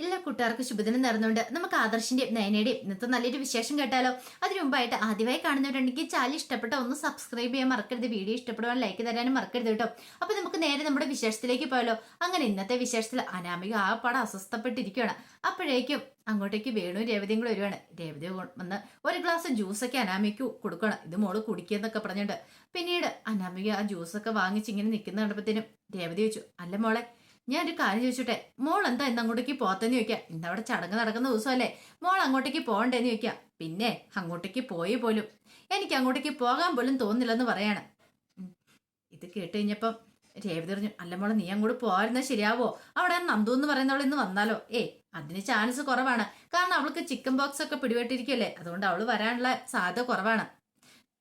എല്ലാ കൂട്ടുകാർക്കും ശുഭദിനം നേർന്നുകൊണ്ട് നമുക്ക് ആദർശിന്റെയും നയനയുടെയും ഇന്നത്തെ നല്ലൊരു വിശേഷം കേട്ടാലോ? അതിനു മുമ്പായിട്ട് ആദ്യമായി കാണുന്നവരുണ്ടെങ്കിൽ ചാനൽ ഇഷ്ടപ്പെട്ട ഒന്ന് സബ്സ്ക്രൈബ് ചെയ്യാൻ മറക്കരുത്. വീഡിയോ ഇഷ്ടപ്പെടുവാൻ ലൈക്ക് തരാനും മറക്കരുത് കേട്ടോ. അപ്പൊ നമുക്ക് നേരെ നമ്മുടെ വിശേഷത്തിലേക്ക് പോയാലോ? അങ്ങനെ ഇന്നത്തെ വിശേഷത്തിൽ അനാമിക ആ പടം അസ്വസ്ഥപ്പെട്ടിരിക്കുകയാണ്. അപ്പോഴേക്കും അങ്ങോട്ടേക്ക് വേണു രേവതിയും കൂടെ വരുവാണ്. രേവതി വന്ന് ഒരു ഗ്ലാസ് ജ്യൂസൊക്കെ അനാമിക്ക് കൊടുക്കണം ഇത് മോൾ കുടിക്കുന്നൊക്കെ പറഞ്ഞിട്ട്. പിന്നീട് അനാമിക ആ ജ്യൂസൊക്കെ വാങ്ങിച്ച് ഇങ്ങനെ നിൽക്കുന്ന കണ്ടപ്പോഴത്തേനും രേവതി വെച്ചു അല്ല മോളെ ഞാൻ ഒരു കാര്യം ചോദിച്ചോട്ടെ? മോൾ എന്താ ഇന്ന് അങ്ങോട്ടേക്ക് പോകത്തെന്ന് ചോദിക്കാം? ഇന്നവിടെ ചടങ്ങ് നടക്കുന്ന ദിവസമല്ലേ? മോൾ അങ്ങോട്ടേക്ക് പോകണ്ടേന്ന് ചോദിക്കാം. പിന്നെ അങ്ങോട്ടേക്ക് പോയി പോലും. എനിക്ക് അങ്ങോട്ടേക്ക് പോകാൻ പോലും തോന്നില്ലെന്ന് പറയാണ്. ഇത് കേട്ട് കഴിഞ്ഞപ്പം രേവതി പറഞ്ഞു അല്ല മോളെ നീ അങ്ങോട്ട് പോകാതിരുന്നാൽ ശരിയാവോ? അവിടെ നന്ദു എന്ന് പറയുന്നവൾ ഇന്ന് വന്നാലോ? ഏ അതിന് ചാൻസ് കുറവാണ്. കാരണം അവൾക്ക് ചിക്കൻ ബോക്സ് ഒക്കെ പിടിപെട്ടിരിക്കല്ലേ അതുകൊണ്ട് അവൾ വരാനുള്ള സാധ്യത കുറവാണ്.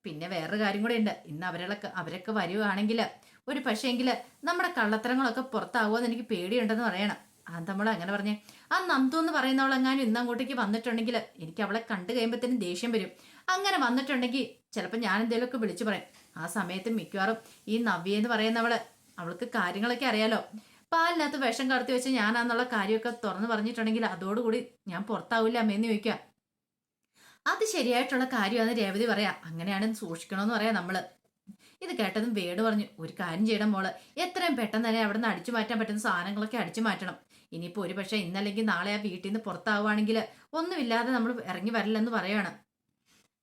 പിന്നെ വേറൊരു കാര്യം കൂടെ ഉണ്ട്. ഇന്ന് അവരൊക്കെ അവരൊക്കെ വരുവാണെങ്കിൽ ഒരു പക്ഷേങ്കിൽ നമ്മുടെ കള്ളത്തരങ്ങളൊക്കെ പുറത്താവുമെന്ന് എനിക്ക് പേടിയുണ്ടെന്ന് പറയണം. ആ നമ്മൾ അങ്ങനെ പറഞ്ഞേ? ആ നന്ദു എന്ന് പറയുന്നവളെങ്ങാനും ഇന്ന് അങ്ങോട്ടേക്ക് വന്നിട്ടുണ്ടെങ്കിൽ എനിക്ക് അവളെ കണ്ടു കഴിയുമ്പോഴത്തേനും ദേഷ്യം വരും. അങ്ങനെ വന്നിട്ടുണ്ടെങ്കിൽ ചിലപ്പോൾ ഞാൻ എന്തെങ്കിലുമൊക്കെ വിളിച്ചു പറയും. ആ സമയത്ത് മിക്കവാറും ഈ നവ്യ എന്ന് പറയുന്നവൾ അവൾക്ക് കാര്യങ്ങളൊക്കെ അറിയാലോ. പാലിനകത്ത് വിഷം കടത്തി വെച്ച് ഞാനാന്നുള്ള കാര്യമൊക്കെ തുറന്നു പറഞ്ഞിട്ടുണ്ടെങ്കിൽ അതോടുകൂടി ഞാൻ പുറത്താവില്ല അമ്മയെന്ന് ചോദിക്കാം അത് ശരിയായിട്ടുള്ള കാര്യമാണ് രേവതി പറയാ. അങ്ങനെയാണ് സൂക്ഷിക്കണമെന്ന് പറയാം നമ്മൾ. ഇത് കേട്ടതും വേട് പറഞ്ഞു ഒരു കാര്യം ചെയ്യണം മോൾ എത്രയും പെട്ടെന്ന് തന്നെ അവിടെ നിന്ന് അടിച്ചു മാറ്റാൻ പറ്റുന്ന സാധനങ്ങളൊക്കെ അടിച്ചു മാറ്റണം. ഇനിയിപ്പോ ഒരു പക്ഷേ ഇന്നല്ലെങ്കിൽ നാളെ ആ വീട്ടിൽ നിന്ന് പുറത്താവുകയാണെങ്കിൽ ഒന്നുമില്ലാതെ നമ്മൾ ഇറങ്ങി വരില്ലെന്ന് പറയാണ്.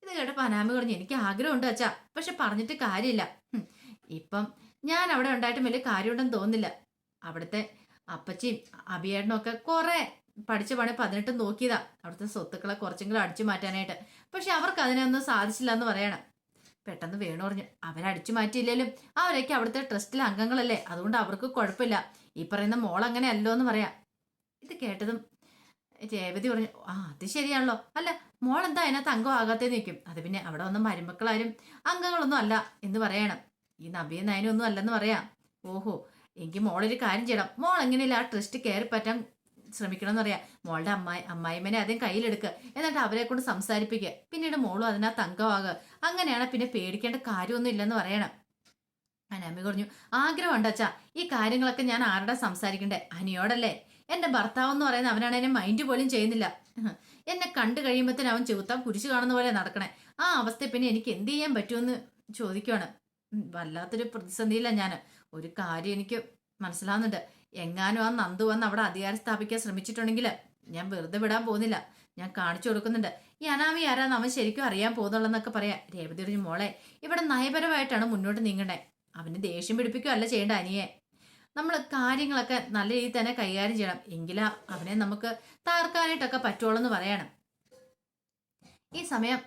ഇത് കേട്ട പനാമ പറഞ്ഞു എനിക്ക് ആഗ്രഹമുണ്ട് അച്ഛാ പക്ഷെ പറഞ്ഞിട്ട് കാര്യമില്ല. ഇപ്പം ഞാൻ അവിടെ ഉണ്ടായിട്ടും വലിയ കാര്യമുണ്ടെന്ന് തോന്നുന്നില്ല. അവിടുത്തെ അപ്പച്ചിയും അഭിയേട്ടനും ഒക്കെ കുറെ പഠിച്ച പണി പതിനെട്ടും നോക്കിയതാ അവിടുത്തെ സ്വത്തുക്കളെ കുറച്ചെങ്കിലും അടിച്ചു മാറ്റാനായിട്ട്. പക്ഷെ അവർക്ക് അതിനൊന്നും സാധിച്ചില്ല എന്ന് പറയണം. പെട്ടെന്ന് വേണു പറഞ്ഞു അവരടിച്ചു മാറ്റിയില്ലേലും അവരൊക്കെ അവിടുത്തെ ട്രസ്റ്റിലെ അംഗങ്ങളല്ലേ. അതുകൊണ്ട് അവർക്ക് കുഴപ്പമില്ല. ഈ പറയുന്ന മോൾ അങ്ങനെ അല്ലോ എന്ന് പറയാം. ഇത് കേട്ടതും രേവതി പറഞ്ഞു ആ അത് ശരിയാണല്ലോ. അല്ല മോൾ എന്താ അതിനകത്ത് അംഗം ആകാത്തേന്ന് നിൽക്കും അത് പിന്നെ അവിടെ വന്ന മരുമക്കളാരും അംഗങ്ങളൊന്നും അല്ല എന്ന് പറയണം. ഈ നബിയ നയനൊന്നും അല്ലെന്ന് പറയാം. ഓഹോ എങ്കിൽ മോളൊരു കാര്യം ചെയ്യണം. മോൾ എങ്ങനെയല്ല ആ ട്രസ്റ്റ് കയറി പറ്റാൻ ശ്രമിക്കണം എന്ന് പറയാം മോളുടെ അമ്മായി അമ്മായിമ്മനെ ആദ്യം കയ്യിലെടുക്കുക എന്നിട്ട് അവരെ കൊണ്ട് സംസാരിപ്പിക്കുക പിന്നീട് മോളും അതിനകത്ത് അംഗമാകുക. അങ്ങനെയാണ് പിന്നെ പേടിക്കേണ്ട കാര്യമൊന്നും ഇല്ലെന്ന് പറയണം. അനാമി പറഞ്ഞു ആഗ്രഹമുണ്ട് അച്ഛാ. ഈ കാര്യങ്ങളൊക്കെ ഞാൻ ആരുടെ സംസാരിക്കണ്ടേ? അനിയോടല്ലേ? എന്റെ ഭർത്താവ് എന്ന് പറയുന്ന അവനാണ് എന്നെ മൈൻഡ് പോലും ചെയ്യുന്നില്ല. എന്നെ കണ്ടു കഴിയുമ്പോഴത്തേനും അവൻ ചെവുത്താൻ കുരിശു കാണുന്ന പോലെ നടക്കണേ. ആ അവസ്ഥ പിന്നെ എനിക്ക് എന്ത് ചെയ്യാൻ പറ്റുമെന്ന് ചോദിക്കുവാണ്. വല്ലാത്തൊരു പ്രതിസന്ധിയില്ല ഞാൻ ഒരു കാര്യം എനിക്ക് മനസ്സിലാവുന്നുണ്ട്. എങ്ങാനും ആ നന്ദു വന്ന് അവിടെ അധികാരം സ്ഥാപിക്കാൻ ശ്രമിച്ചിട്ടുണ്ടെങ്കിൽ ഞാൻ വെറുതെ വിടാൻ പോകുന്നില്ല. ഞാൻ കാണിച്ചു കൊടുക്കുന്നുണ്ട്. ഈ അനാമി ആരാന്ന് അവൻ ശരിക്കും അറിയാൻ പോകുന്നുള്ളെന്നൊക്കെ പറയാം. രേവതി ഒരു മോളെ ഇവിടെ നയപരമായിട്ടാണ് മുന്നോട്ട് നീങ്ങണ്ടേ? അവന് ദേഷ്യം പിടിപ്പിക്കുകയല്ല ചെയ്യേണ്ട അനിയെ. നമ്മൾ കാര്യങ്ങളൊക്കെ നല്ല രീതിയിൽ തന്നെ കൈകാര്യം ചെയ്യണം. എങ്കിലാ അവനെ നമുക്ക് താർക്കാനായിട്ടൊക്കെ പറ്റുള്ളൂ എന്ന് പറയണം. ഈ സമയം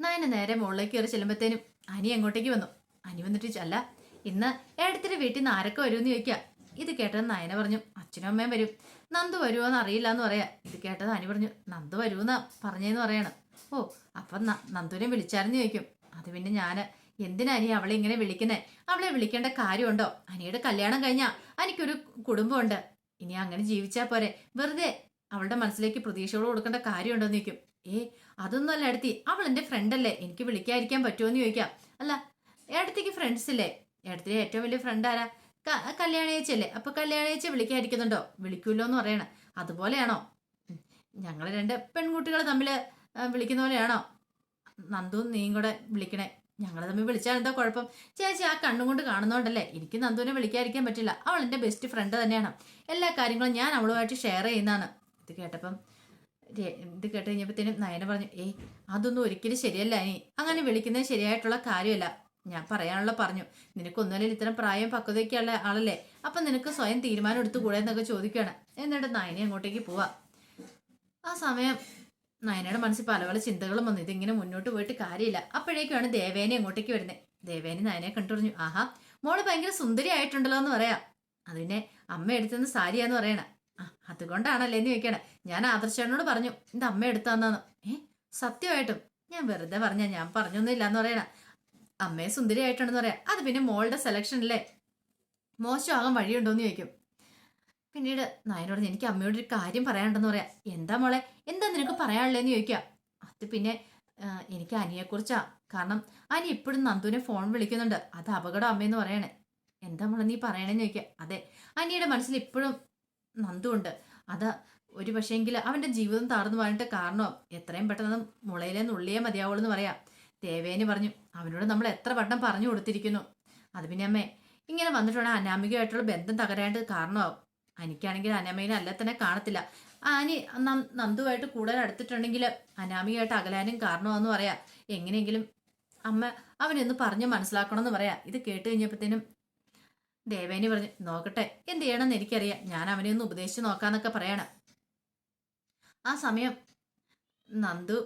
നയന നേരെ മുകളിലേക്ക് കയറി ചെല്ലുമ്പോഴത്തേനും അനി അങ്ങോട്ടേക്ക് വന്നു. അനി വന്നിട്ട് അല്ല ഇന്ന് ഏടത്തിന്റെ വീട്ടിൽ നിന്ന് ആരൊക്കെ വരുമെന്ന് ചോദിക്കാം ഇത് കേട്ടത് നയന പറഞ്ഞു അച്ഛനും അമ്മയും വരും. നന്ദു വരുമോ എന്ന് അറിയില്ല എന്ന് പറയാ. ഇത് കേട്ടത് അനി പറഞ്ഞു നന്ദു വരുമെന്ന് പറഞ്ഞേന്ന് പറയണം. ഓ അപ്പം നന്ദുവിനെ വിളിച്ചാരെന്ന് ചോദിക്കും. അത് പിന്നെ ഞാൻ എന്തിനാ അനി അവളെ ഇങ്ങനെ വിളിക്കുന്നേ? അവളെ വിളിക്കേണ്ട കാര്യമുണ്ടോ? അനിയുടെ കല്യാണം കഴിഞ്ഞാ അനിക്കൊരു കുടുംബമുണ്ട്. ഇനി അങ്ങനെ ജീവിച്ചാ പോരെ. വെറുതെ അവളുടെ മനസ്സിലേക്ക് പ്രതീക്ഷകൾ കൊടുക്കേണ്ട കാര്യമുണ്ടോ എന്ന് ചോദിക്കും. ഏ അതൊന്നും അല്ല എടുത്തി. അവൾ എന്റെ ഫ്രണ്ട് അല്ലേ. എനിക്ക് വിളിക്കാതിരിക്കാൻ പറ്റുമോ എന്ന് ചോദിക്കാം. അല്ല ഏടത്തേക്ക് ഫ്രണ്ട്സ് ഇല്ലേ? ഏടത്തിലെ ഏറ്റവും വലിയ ഫ്രണ്ട് ആരാ? ക- കല്യാണേച്ചല്ലേ അപ്പൊ കല്യാണേച്ചി വിളിക്കാതിരിക്കുന്നുണ്ടോ? വിളിക്കൂല്ലോ എന്ന് പറയണ. അതുപോലെയാണോ? ഞങ്ങൾ രണ്ട് പെൺകുട്ടികൾ തമ്മിൽ വിളിക്കുന്ന പോലെയാണോ? നന്ദു നീയും കൂടെ വിളിക്കണേ. ഞങ്ങൾ തമ്മിൽ വിളിച്ചാൽ എന്താ കുഴപ്പം? ചേച്ചി ആ കണ്ണും കൊണ്ട് കാണുന്നോണ്ടല്ലേ? എനിക്ക് നന്ദുവിനെ വിളിക്കാതിരിക്കാൻ പറ്റില്ല. അവൾ എന്റെ ബെസ്റ്റ് ഫ്രണ്ട് തന്നെയാണ്. എല്ലാ കാര്യങ്ങളും ഞാൻ അവളുമായിട്ട് ഷെയർ ചെയ്യുന്നതാണ്. ഇത് കേട്ടപ്പം ഇത് കേട്ട് കഴിഞ്ഞപ്പോഴത്തേനും നയന പറഞ്ഞു ഏയ് അതൊന്നും ഒരിക്കലും ശരിയല്ല ഇനി. അങ്ങനെ വിളിക്കുന്നത് ശരിയായിട്ടുള്ള കാര്യമല്ല. ഞാൻ പറയാനുള്ള പറഞ്ഞു. നിനക്കൊന്നുമല്ലേ ഇത്തരം പ്രായം പക്വതയ്ക്കുള്ള ആളല്ലേ? അപ്പം നിനക്ക് സ്വയം തീരുമാനം എടുത്തു കൂടെ എന്നൊക്കെ ചോദിക്കുകയാണ്. എന്നിട്ട് നയനെ അങ്ങോട്ടേക്ക് പോവാ. ആ സമയം നയനയുടെ മനസ്സിൽ പല പല ചിന്തകളും വന്നു. ഇതിങ്ങനെ മുന്നോട്ട് പോയിട്ട് കാര്യമില്ല. അപ്പോഴേക്കാണ് ദേവേനെ അങ്ങോട്ടേക്ക് വരുന്നത് ദേവേനെ നയനെ കണ്ടു പറഞ്ഞു ആഹാ മോൾ ഭയങ്കര സുന്ദരി ആയിട്ടുണ്ടല്ലോ എന്ന് പറയാം. അതിനെ അമ്മ എടുത്തെന്ന് സാരിയാന്ന് പറയണ. അതുകൊണ്ടാണല്ലേ എന്ന് ചോദിക്കണേ. ഞാൻ ആദർശനോട് പറഞ്ഞു എന്റെ അമ്മ എടുത്താന്നു ഏ സത്യമായിട്ടും? ഞാൻ വെറുതെ പറഞ്ഞ ഞാൻ പറഞ്ഞൊന്നുമില്ല എന്ന് പറയണ. അമ്മയെ സുന്ദരി ആയിട്ടുണ്ടെന്ന് പറയാം. അത് പിന്നെ മോളുടെ സെലക്ഷൻ അല്ലേ മോശമാകാൻ വഴിയുണ്ടോന്ന് ചോദിക്കും. പിന്നീട് നായനോട് എനിക്ക് അമ്മയോട് ഒരു കാര്യം പറയാനുണ്ടെന്ന് പറയാം. എന്താ മോളെ? എന്താ നിനക്ക് പറയാനുള്ളതെന്ന് ചോദിക്കാം അത് പിന്നെ എനിക്ക് അനിയെക്കുറിച്ചാ. കാരണം അനി ഇപ്പോഴും നന്ദുവിനെ ഫോൺ വിളിക്കുന്നുണ്ട്. അത് അപകടം അമ്മയെന്ന് പറയണേ. എന്താ മോളെ നീ പറയണേന്ന് ചോദിക്കുക. അതെ അനിയുടെ മനസ്സിൽ ഇപ്പോഴും നന്ദു ഉണ്ട് അത് ഒരു പക്ഷേങ്കിൽ അവന്റെ ജീവിതം താർന്നു പോകാനിട്ട് കാരണം എത്രയും പെട്ടെന്ന് മുളയിലെ നുള്ളിയേ മതിയാവുള്ളൂ എന്ന് പറയാം. ദേവേനി പറഞ്ഞു അവനോട് നമ്മൾ എത്ര വട്ടം പറഞ്ഞു കൊടുത്തിരിക്കുന്നു. അത് പിന്നെ അമ്മേ ഇങ്ങനെ വന്നിട്ടുണ്ടെങ്കിൽ അനാമികയായിട്ടുള്ള ബന്ധം തകരാണ്ട് കാരണമാവും. എനിക്കാണെങ്കിൽ അനാമികനെ അല്ല തന്നെ കാണത്തില്ല. ആനി നന്ദുവായിട്ട് കൂടുതൽ അടുത്തിട്ടുണ്ടെങ്കിൽ അനാമികയായിട്ട് അകലാനും കാരണമാണെന്ന് പറയാം. എങ്ങനെയെങ്കിലും അമ്മ അവനൊന്ന് പറഞ്ഞ് മനസ്സിലാക്കണമെന്ന് പറയാം. ഇത് കേട്ട് കഴിഞ്ഞപ്പോഴത്തേനും ദേവേനി പറഞ്ഞു നോക്കട്ടെ എന്ത് ചെയ്യണമെന്ന് എനിക്കറിയാം. ഞാൻ അവനെ ഒന്ന് ഉപദേശിച്ച് നോക്കാന്നൊക്കെ പറയണം. ആ സമയം നന്ദു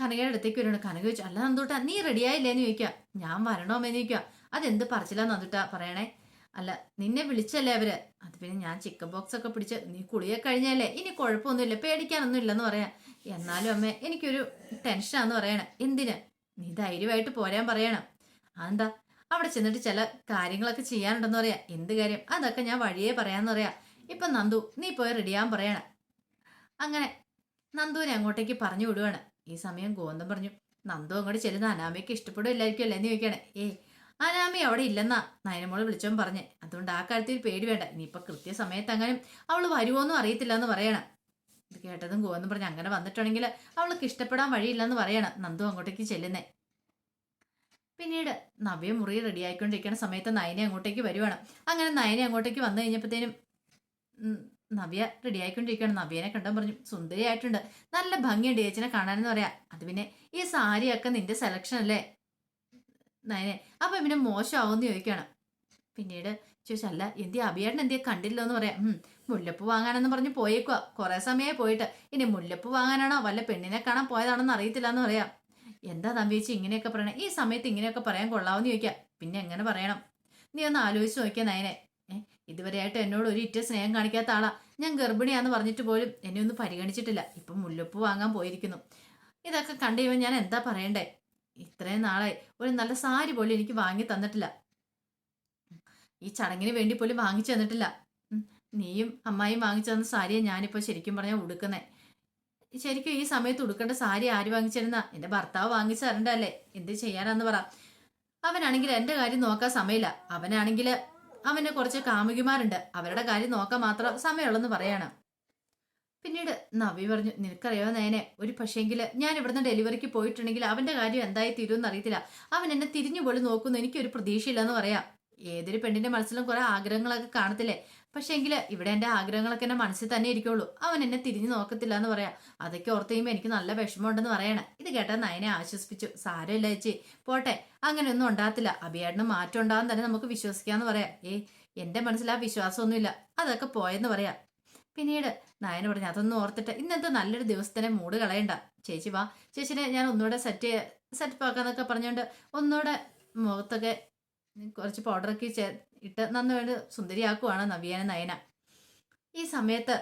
കനകയുടെ അടുത്തേക്ക് വരണം കനക ചോദിച്ചു അല്ല നന്ദൂട്ടാ നീ റെഡിയായില്ലേന്ന് ചോദിക്കുക ഞാൻ വരണോമേന്ന് ചോദിക്കുക അതെന്ത് പറിച്ചില്ല നന്ദൂട്ടാ പറയണേ? അല്ല നിന്നെ വിളിച്ചല്ലേ അവർ? അത് പിന്നെ ഞാൻ ചിക്കൻ ബോക്സ് ഒക്കെ പിടിച്ച് നീ കുളിയൊക്കെ കഴിഞ്ഞല്ലേ ഇനി കുഴപ്പമൊന്നുമില്ല പേടിക്കാനൊന്നും ഇല്ലെന്ന് പറയാം. എന്നാലും അമ്മേ എനിക്കൊരു ടെൻഷനാന്ന് പറയണേ. എന്തിന്? നീ ധൈര്യമായിട്ട് പോരാൻ പറയണം. അതെന്താ? അവിടെ ചെന്നിട്ട് ചില കാര്യങ്ങളൊക്കെ ചെയ്യാനുണ്ടെന്ന് പറയാം. എന്ത് കാര്യം? അതൊക്കെ ഞാൻ വഴിയേ പറയാന്ന് പറയാം. ഇപ്പൊ നന്ദു നീ പോയി റെഡിയാൻ പറയണം. അങ്ങനെ നന്ദുവിനെ അങ്ങോട്ടേക്ക് പറഞ്ഞു വിടുവാണ്. ഈ സമയം ഗോന്തം പറഞ്ഞു നന്ദു അങ്ങോട്ട് ചെല്ലുന്ന അനാമയ്ക്ക് ഇഷ്ടപ്പെടില്ലായിരിക്കും അല്ലേ എന്ന് ചോദിക്കണേ ഏ അനാമി അവിടെ ഇല്ലെന്നാ നയനമോൾ വിളിച്ചോൻ പറഞ്ഞേ. അതുകൊണ്ട് ആ കാര്യത്തിൽ പേടി വേണ്ട. ഇനിയിപ്പോൾ കൃത്യസമയത്ത് അങ്ങനെ അവൾ വരുമോന്നും അറിയത്തില്ല എന്ന് പറയണം. ഇത് കേട്ടതും ഗോവെന്ന് പറഞ്ഞു അങ്ങനെ വന്നിട്ടുണ്ടെങ്കിൽ അവൾക്ക് ഇഷ്ടപ്പെടാൻ വഴിയില്ലെന്ന് പറയണം നന്ദു അങ്ങോട്ടേക്ക് ചെല്ലുന്നേ. പിന്നീട് നവ്യ മുറി റെഡി ആയിക്കൊണ്ടിരിക്കുന്ന സമയത്ത് നയനെ അങ്ങോട്ടേക്ക് വരുവാണ്. അങ്ങനെ നയനെ അങ്ങോട്ടേക്ക് വന്നു കഴിഞ്ഞപ്പോഴത്തേനും നവ്യ റെഡി ആയിക്കൊണ്ടിരിക്കുകയാണ്. നവ്യനെ കണ്ടാൻ പറഞ്ഞു സുന്ദരിയായിട്ടുണ്ട്. നല്ല ഭംഗിയുണ്ട് ചേച്ചിനെ കാണാനെന്ന് പറയാം. അത് പിന്നെ ഈ സാരിയൊക്കെ നിന്റെ സെലക്ഷൻ അല്ലേ? നയനെ അപ്പൊ പിന്നെ മോശമാവുമെന്ന് ചോദിക്കുകയാണ്. പിന്നീട് ചോദിച്ചല്ല എന്തി അഭിയേട്ടൻ എന്തിയെ കണ്ടില്ലോ എന്ന് പറയാം മുല്ലപ്പൂ വാങ്ങാനെന്ന് പറഞ്ഞ് പോയേക്കുക കുറെ സമയമായി പോയിട്ട്. ഇനി മുല്ലപ്പൂ വാങ്ങാനാണോ? വല്ല പെണ്ണിനെ കാണാൻ പോയതാണെന്ന് അറിയത്തില്ല എന്ന് പറയാം. എന്താ തമ്പിച്ച് ഇങ്ങനെയൊക്കെ പറയണേ? ഈ സമയത്ത് ഇങ്ങനെയൊക്കെ പറയാൻ കൊള്ളാവെന്ന് ചോദിക്കാം. പിന്നെ എങ്ങനെ പറയണം? നീ ഒന്ന് ആലോചിച്ച് നോക്കിയാ നയനെ. ഇതുവരെയായിട്ട് എന്നോട് ഒരു ഇറ്റ സ്നേഹം കാണിക്കാത്ത ആളാ. ഞാൻ ഗർഭിണിയാന്ന് പറഞ്ഞിട്ട് പോലും എന്നെ ഒന്ന് പരിഗണിച്ചിട്ടില്ല. ഇപ്പം മുല്ലപ്പൂ വാങ്ങാൻ പോയിരിക്കുന്നു. ഇതൊക്കെ കണ്ടു ഞാൻ എന്താ പറയണ്ടേ? ഇത്രയും നാളായി. ഒരു നല്ല സാരി പോലും എനിക്ക് വാങ്ങി തന്നിട്ടില്ല. ഈ ചടങ്ങിന് വേണ്ടി പോലും വാങ്ങിച്ചു തന്നിട്ടില്ല. നീയും അമ്മായിയും വാങ്ങിച്ചു തന്ന സാരിയെ ഞാനിപ്പോൾ ശരിക്കും പറഞ്ഞാൽ ഉടുക്കുന്നേ. ശരിക്കും ഈ സമയത്ത് ഉടുക്കേണ്ട സാരി ആര് വാങ്ങിച്ചിരുന്ന? എന്റെ ഭർത്താവ് വാങ്ങിച്ചു തരണ്ടല്ലേ എന്ത് ചെയ്യാനാന്ന് പറ. അവനാണെങ്കിൽ എന്റെ കാര്യം നോക്കാൻ സമയമില്ല. അവനാണെങ്കിൽ അവന് കുറച്ച് കാമുകിമാരുണ്ട്. അവരുടെ കാര്യം നോക്കാൻ മാത്രം സമയമുള്ളെന്ന് പറയാണ്. പിന്നീട് നവി പറഞ്ഞു നിനക്കറിയോ നേനെ ഒരു പക്ഷേങ്കിൽ ഞാൻ ഇവിടുന്ന് ഡെലിവറിക്ക് പോയിട്ടുണ്ടെങ്കിൽ അവന്റെ കാര്യം എന്തായി തീരുമെന്ന് അറിയത്തില്ല. അവൻ എന്നെ തിരിഞ്ഞു പോലും നോക്കുന്നു എനിക്കൊരു പ്രതീക്ഷയില്ലെന്ന് പറയാം. ഏതൊരു പെണ്ണിന്റെ മനസ്സിലും കുറെ ആഗ്രഹങ്ങളൊക്കെ കാണത്തില്ലേ? പക്ഷെ എങ്കിൽ ഇവിടെ എന്റെ ആഗ്രഹങ്ങളൊക്കെ എന്റെ മനസ്സിൽ തന്നെ ഇരിക്കുള്ളൂ. അവൻ എന്നെ തിരിഞ്ഞു നോക്കത്തില്ല എന്ന് പറയാം. അതൊക്കെ ഓർത്ത് കഴിയുമ്പോൾ എനിക്ക് നല്ല വിഷമമുണ്ടെന്ന് പറയണേ. ഇത് കേട്ടാൽ നയനെ ആശ്വസിപ്പിച്ചു. സാരമില്ല ചേച്ചി. പോട്ടെ. അങ്ങനെയൊന്നും ഉണ്ടാകത്തില്ല. അഭിയാടിന് മാറ്റം ഉണ്ടാകാൻ തന്നെ നമുക്ക് വിശ്വസിക്കാന്ന് പറയാം. ഏ എന്റെ മനസ്സിൽ ആ വിശ്വാസമൊന്നുമില്ല. അതൊക്കെ പോയെന്ന് പറയാം. പിന്നീട് നയന പറഞ്ഞു അതൊന്നും ഓർത്തിട്ട് ഇന്നത്തെ നല്ലൊരു ദിവസത്തിനെ മൂട് കളയണ്ട. ചേച്ചി വാ. ചേച്ചിനെ ഞാൻ ഒന്നുകൂടെ സെറ്റ് സെറ്റപ്പ് ആക്കാന്നൊക്കെ പറഞ്ഞുകൊണ്ട് ഒന്നുകൂടെ മുഖത്തൊക്കെ കുറച്ച് പൗഡറൊക്കെ ചേ ഇട്ട് നന്നായിട്ട് സുന്ദരിയാക്കുവാണ് നവ്യാന നയന. ഈ സമയത്ത്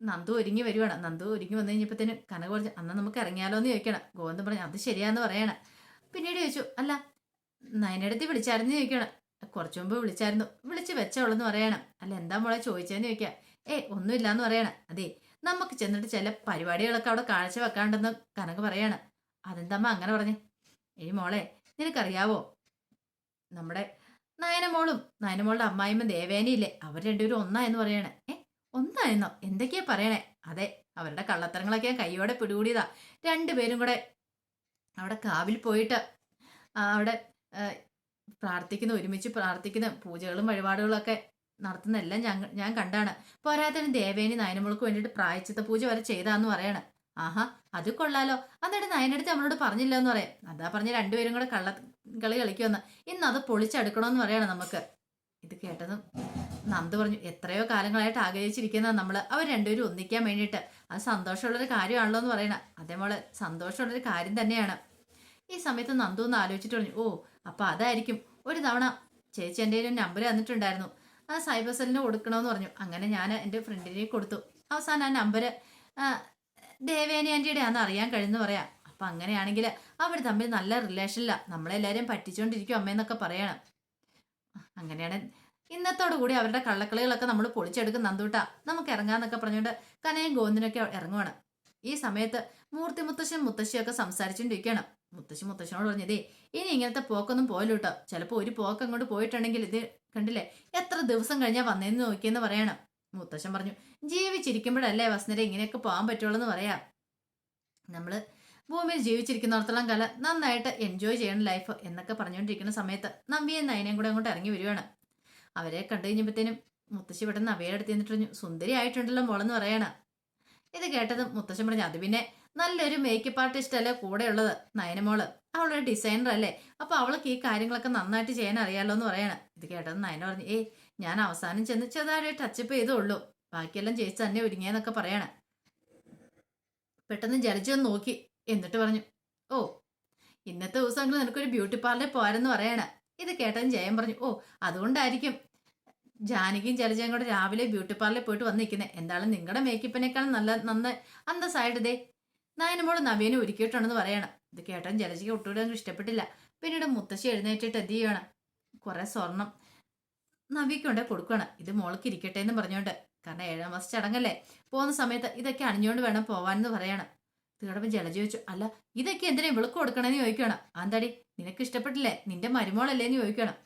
നന്ദു ഒരുങ്ങി വരുവാണ്. നന്ദു ഒരുങ്ങി വന്നു കഴിഞ്ഞപ്പോഴത്തേനും കനക പറഞ്ഞു അന്ന് നമുക്ക് ഇറങ്ങിയാലോ എന്ന് ചോദിക്കണം. ഗോവിന്ദൻ പറഞ്ഞു അത് ശരിയാന്ന് പറയണം. പിന്നീട് ചോദിച്ചു അല്ല നയനടുത്ത് വിളിച്ചായിരുന്നു ചോദിക്കണം. കുറച്ചു മുമ്പ് വിളിച്ചായിരുന്നു. വിളിച്ച് വെച്ചോളെന്ന് പറയണം. അല്ല എന്താ മോളെ ചോദിച്ചതെന്ന് ചോദിക്കാം. ഏ ഒന്നുമില്ല എന്ന് പറയണം. അതെ നമുക്ക് ചെന്നിട്ട് ചില പരിപാടികളൊക്കെ അവിടെ കാഴ്ച വെക്കാണ്ടെന്ന് കനക പറയാണ്. അതെന്താമ്മ അങ്ങനെ പറഞ്ഞേ? ഏയ് മോളെ നിനക്കറിയാവോ നമ്മുടെ നയനമോളും നയനമോളുടെ അമ്മായിമ്മ ദേവേനയില്ലേ അവർ രണ്ടുപേരും ഒന്നാ എന്ന് പറയണേ. ഏ ഒന്നായിരുന്നോ എന്തൊക്കെയാ പറയണേ? അതെ അവരുടെ കള്ളത്തരങ്ങളൊക്കെ ഞാൻ കൈയോടെ പിടികൂടിയതാ. രണ്ടുപേരും കൂടെ അവിടെ കാവിൽ പോയിട്ട് അവിടെ പ്രാർത്ഥിക്കുന്ന ഒരുമിച്ച് പ്രാർത്ഥിക്കുന്ന. പൂജകളും വഴിപാടുകളും ഒക്കെ നടത്തുന്ന എല്ലാം ഞാൻ ഞാൻ കണ്ടാണ്. പോരാത്തതിന് ദേവേനി നയനമോൾക്ക് വേണ്ടിയിട്ട് പ്രായച്ചിത്ത പൂജ വരെ ചെയ്താന്ന് പറയണേ. ആഹാ അത് കൊള്ളാലോ. എന്നിട്ട് നയനടുത്ത് നമ്മളോട് പറഞ്ഞില്ല എന്ന് പറയാം. അതാ പറഞ്ഞ രണ്ടുപേരും കൂടെ കള്ള കളി കളിക്കുമെന്ന്. ഇന്ന് അത് പൊളിച്ചെടുക്കണമെന്ന് പറയണം നമുക്ക്. ഇത് കേട്ടതും നന്ദു പറഞ്ഞു എത്രയോ കാലങ്ങളായിട്ട് ആഗ്രഹിച്ചിരിക്കുന്ന നമ്മൾ അവർ രണ്ടുപേരും ഒന്നിക്കാൻ വേണ്ടിയിട്ട്. അത് സന്തോഷമുള്ളൊരു കാര്യമാണല്ലോ എന്ന് പറയണം അതേപോലെ സന്തോഷമുള്ളൊരു കാര്യം തന്നെയാണ്. ഈ സമയത്ത് നന്ദു ഒന്ന് ആലോചിച്ചിട്ട് പറഞ്ഞു ഓ അപ്പം അതായിരിക്കും. ഒരു തവണ ചേച്ചി എന്റെ ഒരു നമ്പർ തന്നിട്ടുണ്ടായിരുന്നു. ആ സൈബർ സെല്ലിന് കൊടുക്കണമെന്ന് പറഞ്ഞു. അങ്ങനെ ഞാൻ എന്റെ ഫ്രണ്ടിനെ കൊടുത്തു. അവസാനം ആ നമ്പർ ദേവേനി ആന്റിയുടെ ആണെന്ന് അറിയാൻ കഴിയുന്നു പറയാം. അപ്പൊ അങ്ങനെയാണെങ്കിൽ അവർ തമ്മിൽ നല്ല റിലേഷനില്ല നമ്മളെല്ലാവരും പറ്റിച്ചുകൊണ്ടിരിക്കും അമ്മയെന്നൊക്കെ പറയണം. അങ്ങനെയാണ്. ഇന്നത്തോടു കൂടി അവരുടെ കള്ളക്കളികളൊക്കെ നമ്മൾ പൊളിച്ചെടുക്കും നന്ദൂട്ടാ. നമുക്ക് ഇറങ്ങാന്നൊക്കെ പറഞ്ഞുകൊണ്ട് കനയും ഗോവിന്ദനൊക്കെ ഇറങ്ങുവാണ്. ഈ സമയത്ത് മൂർത്തി മുത്തശ്ശൻ മുത്തശ്ശിയൊക്കെ സംസാരിച്ചുകൊണ്ടിരിക്കുകയാണ് മുത്തശ്ശി മുത്തശ്ശനോട് പറഞ്ഞതേ ഇനി ഇങ്ങനത്തെ പോക്കൊന്നും പോയല്ലോട്ടോ ചിലപ്പോൾ ഒരു പോക്ക് അങ്ങോട്ട് പോയിട്ടുണ്ടെങ്കിൽ ഇത് കണ്ടില്ലേ? എത്ര ദിവസം കഴിഞ്ഞാൽ വന്നേന്ന് നോക്കിയെന്ന് പറയണം. മുത്തശ്ശൻ പറഞ്ഞു ജീവിച്ചിരിക്കുമ്പോഴല്ലേ വസന്തര ഇങ്ങനെയൊക്കെ പോകാൻ പറ്റുള്ളൂ എന്ന് പറയാം. നമ്മൾ ഭൂമിയിൽ ജീവിച്ചിരിക്കുന്നിടത്തോളം കല നന്നായിട്ട് എൻജോയ് ചെയ്യണം ലൈഫ് എന്നൊക്കെ പറഞ്ഞുകൊണ്ടിരിക്കുന്ന സമയത്ത് നമ്പിയും നയനയും കൂടെ അങ്ങോട്ട് ഇറങ്ങി വരുവാണ് അവരെ കണ്ടു കഴിഞ്ഞപ്പോഴത്തേനും മുത്തശ്ശി ഇവിടെ നവ്യയുടെ അടുത്ത് നിന്നിട്ട് പറഞ്ഞു സുന്ദരി ആയിട്ടുണ്ടല്ലോ മോളെന്ന് പറയണ. ഇത് കേട്ടത് മുത്തശ്ശൻ പറഞ്ഞു അത് പിന്നെ നല്ലൊരു മേക്കപ്പ് ആർട്ടിസ്റ്റ് അല്ലേ കൂടെയുള്ളത് നയനമോൾ അവളൊരു ഡിസൈനർ അല്ലേ. അപ്പൊ അവൾക്ക് ഈ കാര്യങ്ങളൊക്കെ നന്നായിട്ട് ചെയ്യാൻ അറിയാലോ എന്ന് പറയാണ്. ഇത് കേട്ടത് നയന പറഞ്ഞു ഏയ് ഞാൻ അവസാനം ചെന്ന് ചെറുതായിട്ട് ടച്ചപ്പ് ചെയ്തേ ഉള്ളൂ. ബാക്കിയെല്ലാം ചേച്ചി തന്നെ ഒരുങ്ങിയെന്നൊക്കെ പറയാണ്. പെട്ടെന്ന് ജലജി ഒന്ന് നോക്കി എന്നിട്ട് പറഞ്ഞു ഓ ഇന്നത്തെ ദിവസമെങ്കിലും നിനക്കൊരു ബ്യൂട്ടി പാർലറിൽ പോരെന്ന് പറയണ. ഇത് കേട്ടതും ജയൻ പറഞ്ഞു ഓ അതുകൊണ്ടായിരിക്കും. ജാനകിയും ജലജയും കൂടെ രാവിലെ ബ്യൂട്ടി പാർലറിൽ പോയിട്ട് വന്ന് നിൽക്കുന്നത് എന്തായാലും നിങ്ങളുടെ മേക്കപ്പിനേക്കാളും നല്ല നന്ന സൈഡ് ദേ നയനമോൾ നവീനെ ഒരുക്കിയിട്ടുണ്ടെന്ന് പറയണം. ഇത് കേട്ടാൻ ജലജയ്ക്ക് ഒട്ടുകൂടെ അങ്ങ് ഇഷ്ടപ്പെട്ടില്ല. പിന്നീട് മുത്തശ്ശി എഴുന്നേറ്റിട്ട് എന്ത് ചെയ്യണം? കുറെ സ്വർണം നവിക്കൊണ്ടേ കൊടുക്കണം. ഇത് മോൾക്ക് ഇരിക്കട്ടെ എന്ന് പറഞ്ഞോണ്ട്. കാരണം ഏഴാം മാസം ചടങ്ങല്ലേ. പോകുന്ന സമയത്ത് ഇതൊക്കെ അണിഞ്ഞുകൊണ്ട് വേണം പോവാനെന്ന് പറയണം. തീടപ്പം ജലജ ചോദിച്ചു അല്ല ഇതൊക്കെ എന്തിനാ വിളക്ക് കൊടുക്കണമെന്ന് ചോദിക്കണം ആന്താടി നിനക്ക് ഇഷ്ടപ്പെട്ടില്ലേ? നിന്റെ മരുമോളല്ലേ എന്ന് ചോദിക്കണം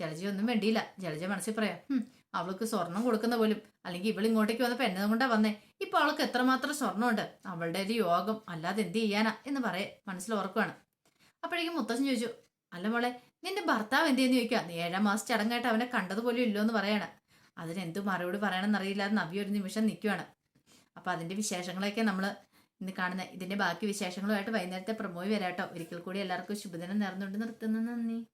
ജലജ ഒന്നും വേണ്ടിയില്ല ജലജ മനസ്സിൽ പറയാം അവൾക്ക് സ്വർണം കൊടുക്കുന്ന പോലും അല്ലെങ്കിൽ ഇവൾ ഇങ്ങോട്ടേക്ക് വന്നപ്പോ എന്നെ കൊണ്ടാ വന്നേ. ഇപ്പൊ അവൾക്ക് എത്രമാത്രം സ്വർണമുണ്ട്? അവളുടെ ഒരു യോഗം അല്ലാതെ എന്ത് ചെയ്യാനാ? എന്ന് പറയെ മനസ്സിൽ ഓർക്കുവാണ് അപ്പോഴേക്കും മുത്തശ്ശൻ ചോദിച്ചു അല്ല മോളെ നിന്റെ ഭർത്താവ് എന്ത് ചെയ്യുന്നു ചോദിക്കുക നീ ഏഴാം മാസം ചടങ്ങായിട്ട് അവനെ കണ്ടതുപോലും ഇല്ലോ എന്ന് പറയാണ്. അതിനെന്ത് മറുപടി പറയണമെന്ന് അറിയില്ല നവ്യ ഒരു നിമിഷം നിൽക്കുവാണ് അപ്പൊ അതിന്റെ വിശേഷങ്ങളൊക്കെ നമ്മൾ ഇന്ന് കാണുന്ന ഇതിന്റെ ബാക്കി വിശേഷങ്ങളുമായിട്ട് വൈകുന്നേരത്തെ പ്രമോയി വരാട്ടോ. ഒരിക്കൽ കൂടി എല്ലാവർക്കും ശുഭദിനം നേർന്നുകൊണ്ട് നിർത്തുന്നു. നന്ദി.